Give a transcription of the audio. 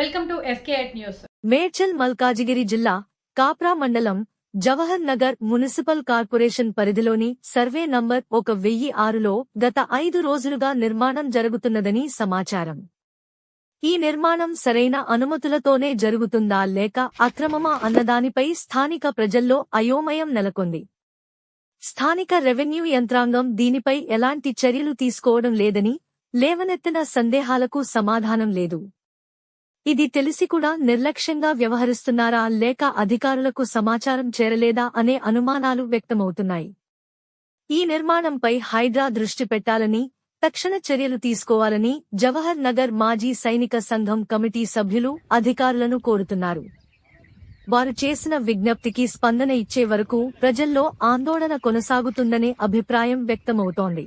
Fake news. Medchal Malkajgiri జిల్లా కాప్రా మండలం Jawahar Nagar municipal corporation పరిధిలోని సర్వే నంబర్ ఒక వెయ్యి ఆరులో గత ఐదు రోజులుగా నిర్మాణం జరుగుతున్నదని సమాచారం. ఈ నిర్మాణం సరైన అనుమతులతోనే జరుగుతుందా లేక అక్రమమా అన్నదానిపై స్థానిక ప్రజల్లో అయోమయం నెలకొంది. స్థానిక రెవెన్యూ యంత్రాంగం దీనిపై ఎలాంటి చర్యలు తీసుకోవడం లేదని లేవనెత్తిన సందేహాలకు సమాధానం లేదు. ఇది తెలిసి కూడా నిర్లక్ష్యంగా వ్యవహరిస్తున్నారా లేక అధికారులకు సమాచారం చేరలేదా అనే అనుమానాలు వ్యక్తమవుతున్నాయి. ఈ నిర్మాణంపై హైడ్రా దృష్టి పెట్టాలని తక్షణ చర్యలు తీసుకోవాలని జవహర్ నగర్ మాజీ సైనిక సంఘం కమిటీ సభ్యులు అధికారులను కోరుతున్నారు. వారు చేసిన విజ్ఞప్తికి స్పందన ఇచ్చే వరకు ప్రజల్లో ఆందోళన కొనసాగుతుందనే అభిప్రాయం వ్యక్తమవుతోంది.